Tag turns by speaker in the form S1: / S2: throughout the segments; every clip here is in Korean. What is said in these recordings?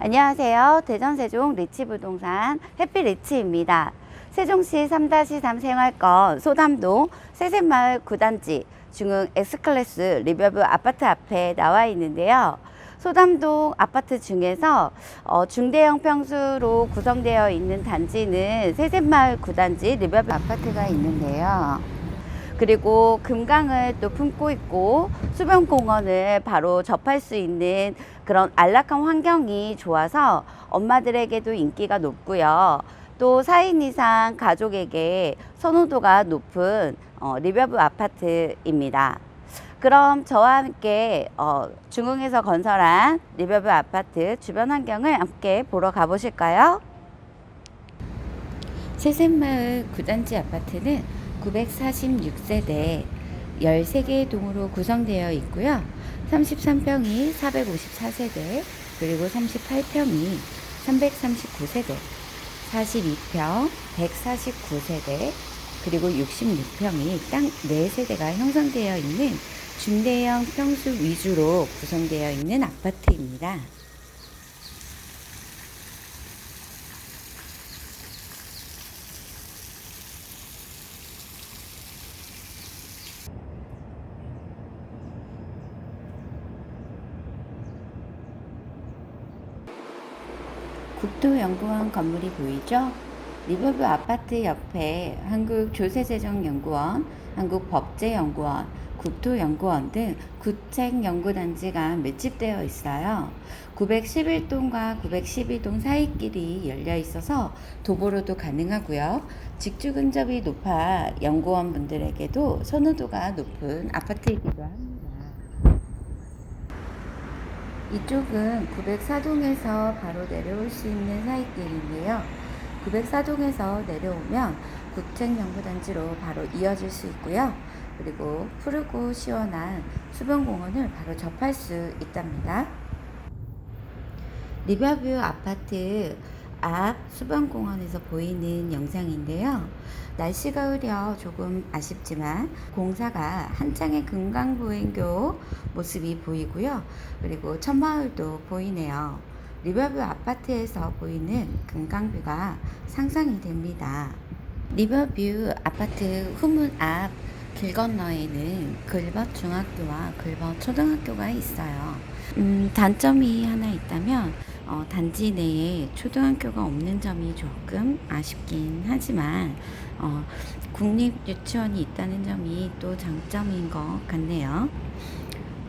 S1: 안녕하세요. 대전 세종 리치 부동산 해피 리치입니다. 세종시 3-3 생활권 소담동 세셋마을 9단지 중흥 S클래스 리버브 아파트 앞에 나와 있는데요. 소담동 아파트 중에서 어, 중대형 평수로 구성되어 있는 단지는 세셋마을 9단지 리버브 아파트가 있는데요. 그리고 금강을 또 품고 있고 수변공원을 바로 접할 수 있는 그런 안락한 환경이 좋아서 엄마들에게도 인기가 높고요. 또 4인 이상 가족에게 선호도가 높은 어, 리버브 아파트입니다. 그럼 저와 함께 어, 중흥에서 건설한 리버브 아파트 주변 환경을 함께 보러 가보실까요? 세셋마을 9단지 아파트는 946세대 13개의 동으로 구성되어 있고요. 33평이 454세대, 그리고 38평이 339세대, 42평 149세대, 그리고 66평이 땅 4세대가 형성되어 있는 중대형 평수 위주로 구성되어 있는 아파트입니다. 국토연구원 건물이 보이죠? 리버브 아파트 옆에 한국 조세재정연구원, 한국법제연구원, 국토연구원 등 구책연구단지가 밀집되어 있어요. 911동과 912동 사이길이 열려 있어서 도보로도 가능하고요. 직주 근접이 높아 연구원 분들에게도 선호도가 높은 아파트이기도 합니다. 이쪽은 904동에서 바로 내려올 수 있는 사이길인데요. 904동에서 내려오면 국책연구단지로 바로 이어질 수 있고요. 그리고 푸르고 시원한 수변공원을 바로 접할 수 있답니다. 리버뷰 아파트 앞 수변공원에서 보이는 영상인데요. 날씨가 흐려 조금 아쉽지만 공사가 한창의 금강보행교 모습이 보이고요. 그리고 천마을도 보이네요. 리버뷰 아파트에서 보이는 금강뷰가 상상이 됩니다. 리버뷰 아파트 후문 앞 길 건너에는 글벗 중학교와 글벗 초등학교가 있어요. 음, 단점이 하나 있다면 어, 단지 내에 초등학교가 없는 점이 조금 아쉽긴 하지만 어, 국립 유치원이 있다는 점이 또 장점인 것 같네요.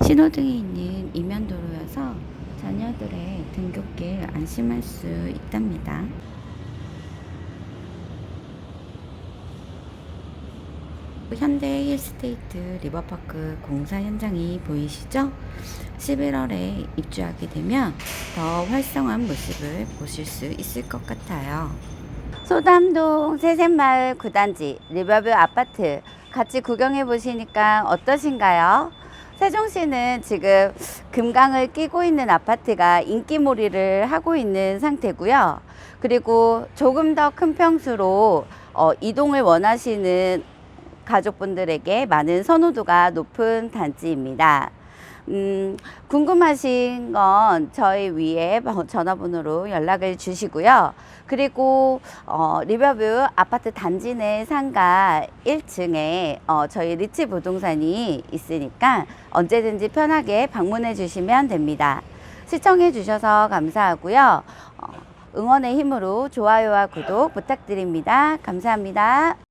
S1: 신호등이 있는 이면도로여서 자녀들의 등굣길 안심할 수 있답니다. 현대 힐스테이트 리버파크 공사 현장이 보이시죠? 11월에 입주하게 되면 더 활성화한 모습을 보실 수 있을 것 같아요. 소담동 세셋마을 9단지 리버뷰 아파트 같이 구경해 보시니까 어떠신가요? 세종시는 지금 금강을 끼고 있는 아파트가 인기몰이를 하고 있는 상태고요. 그리고 조금 더 큰 평수로 어, 이동을 원하시는 가족분들에게 많은 선호도가 높은 단지입니다. 음, 궁금하신 건 저희 위에 전화번호로 연락을 주시고요. 그리고 어, 리버뷰 아파트 단지 내 상가 1층에 어, 저희 리치 부동산이 있으니까 언제든지 편하게 방문해 주시면 됩니다. 시청해 주셔서 감사하고요. 어, 응원의 힘으로 좋아요와 구독 부탁드립니다. 감사합니다.